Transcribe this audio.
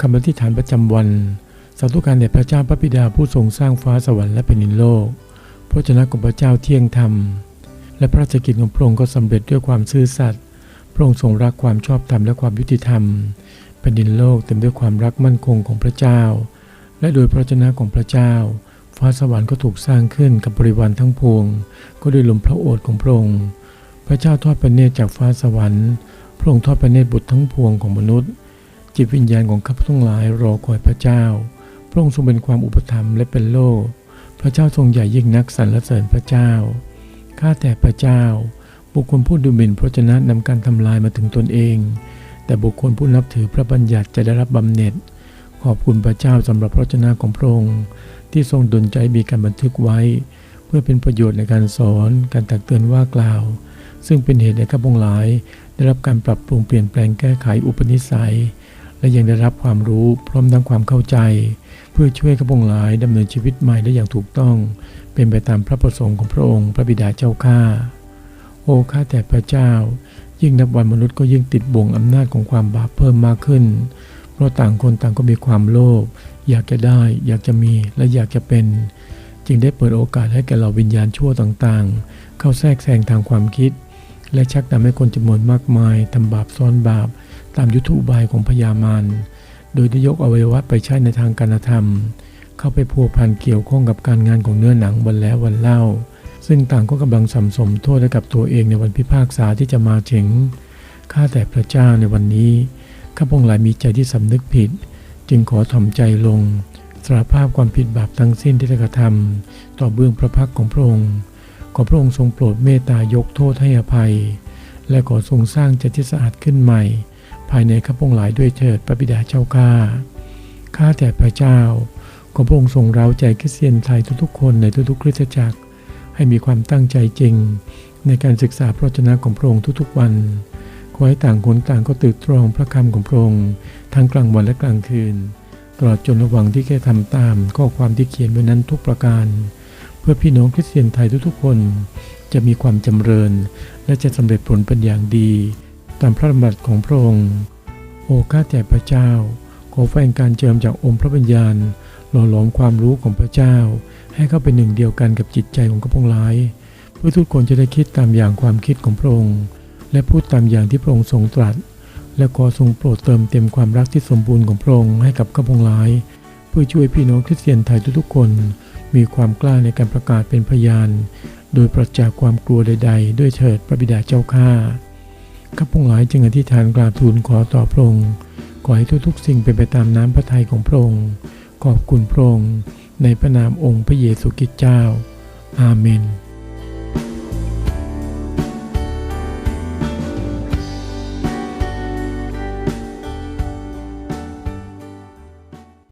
คำอธิษฐานประจำวันสาธุการแด่พระเจ้าพระบิดาผู้ทรงสร้างฟ้าสวรรค์และแผ่นดินโลก พระเจ้าของพระเจ้าเที่ยงธรรม และพระราชกิจของพระองค์ก็สำเร็จด้วยความซื่อสัตย์ พระองค์ทรงรักความชอบธรรมและความยุติธรรม แผ่นดินโลกเต็มด้วยความรักมั่นคงของพระเจ้า และโดยพระเจ้าของพระเจ้า ฟ้าสวรรค์ก็ถูกสร้างขึ้นกับบริวารทั้งปวง ก็ด้วยลมพระโอษฐ์ของพระองค์ พระเจ้าทอดพระเนตรจากฟ้าสวรรค์ พระองค์ทอดพระเนตรบุตรทั้งพวงของมนุษย์ จิตวิญญาณของข้าพทั้งหลายรอคอยพระเจ้า พระองค์ทรงเป็นความอุปถัมภ์และเป็นโลก พระเจ้าทรงใหญ่ยิ่งนักสรรเสริญพระเจ้า ข้าแต่พระเจ้า บุคคลผู้ดูหมิ่นพระเจ้านำการทำลายมาถึงตนเอง แต่บุคคลผู้นับถือพระบัญญัติจะได้รับบำเหน็จ ขอบคุณพระเจ้าสำหรับพระเจ้าของพระองค์ที่ทรงดลใจมีการบันทึกไว้ เพื่อเป็นประโยชน์ในการสอนการตักเตือนว่ากล่าว ซึ่งเป็นเหตุให้ข้าพงหลาย ได้รับการปรับปรุงเปลี่ยนแปลงแก้ไขอุปนิสัย และยังได้รับความรู้พร้อมทั้งความเข้าใจ เพื่อช่วยข้าพงหลายดำเนินชีวิตใหม่ได้อย่างถูกต้อง เป็นไปตามพระประสงค์ของพระองค์ พระบิดาเจ้าข้าโอ้ข้าแต่พระเจ้า ยิ่งนับวันมนุษย์ก็ยิ่งติดบ่วงอำนาจของความบาปเพิ่มมากขึ้น เพราะต่างคนต่างก็มีความโลภอยากจะได้ อยากจะมีและอยากจะเป็น จึงได้เปิดโอกาสให้แก่เราวิญญาณชั่วต่างๆ เข้าแทรกแซงทางความคิด และชักนำให้คนจำนวนมากมายทำบาปซ้อนบาป ตามยุทธุบายของพญามารโดยได้ยกอวัยวะไปใช้ในทางการธรรม เข้าไปพัวพันเกี่ยวข้องกับการงานของเนื้อหนังวันแล้ววันเล่า ซึ่งต่างก็กำลังสัมสมโทษให้กับตัวเองในวันพิพากษาที่จะมาถึงข้าแต่พระเจ้าในวันนี้ข้าพงหลายมีใจที่สำนึกผิด จึงขอถ่อมใจลงสารภาพความผิดบาปทั้งสิ้นที่ได้กระทำต่อเบื้องพระพักของพระองค์ขอพระองค์ทรงโปรดเมตตายกโทษให้อภัย และขอทรงสร้างใจที่สะอาดขึ้นใหม่ ภายในข้าพงหลายด้วยเถิดพระบิดาเจ้าข้าข้าแต่พระเจ้าขอพระองค์ทรงเร้าใจคริสเตียนไทยทุกๆคนในทุกๆคริสตจักร ให้มีความตั้งใจจริง ในการศึกษาพระชนะของพระองค์ทุกๆวันขอให้ต่างคนต่างก็ตื่นตรองพระคำของพระองค์ทั้งกลางวันและกลางคืน ตลอดจนระว่างที่แค่ทำตามข้อความที่เขียนไว้นั้นทุกประการ เพื่อพี่น้องคริสเตียนไทยทุกๆคน จะมีความจำเริญ และจะสำเร็จผลเป็นอย่างดี ตามพระดำรัสของพระองค์ โอ้ข้าแต่พระเจ้า ขอแฝงการเจิมจากองค์พระวิญญาณ หล่อหลอมความรู้ของพระเจ้า ให้เข้าเป็นหนึ่งเดียวกันกับจิตใจของข้าพงหลาย เพื่อทุกคนจะได้คิดตามอย่างความคิดของพระองค์ และพูดตามอย่างที่พระองค์ทรงตรัส และขอทรงโปรดเติมเต็มความรักที่สมบูรณ์ของพระองค์ให้กับข้าพงหลาย เพื่อช่วยพี่น้องคริสเตียนไทยทุกๆคน มีความกล้าในการประกาศเป็นพยาน โดยปราศจากความกลัวใด ๆ ด้วยเถิดพระบิดาเจ้าข้า ข้าพงหลายจึงอธิษฐานกราบทูลขอต่อพระองค์ขอให้ทุกๆ สิ่งเป็นไปตามน้ำพระทัยของพระองค์ขอบคุณพระองค์ในพระนามองค์พระเยซูคริสต์เจ้า อาเมน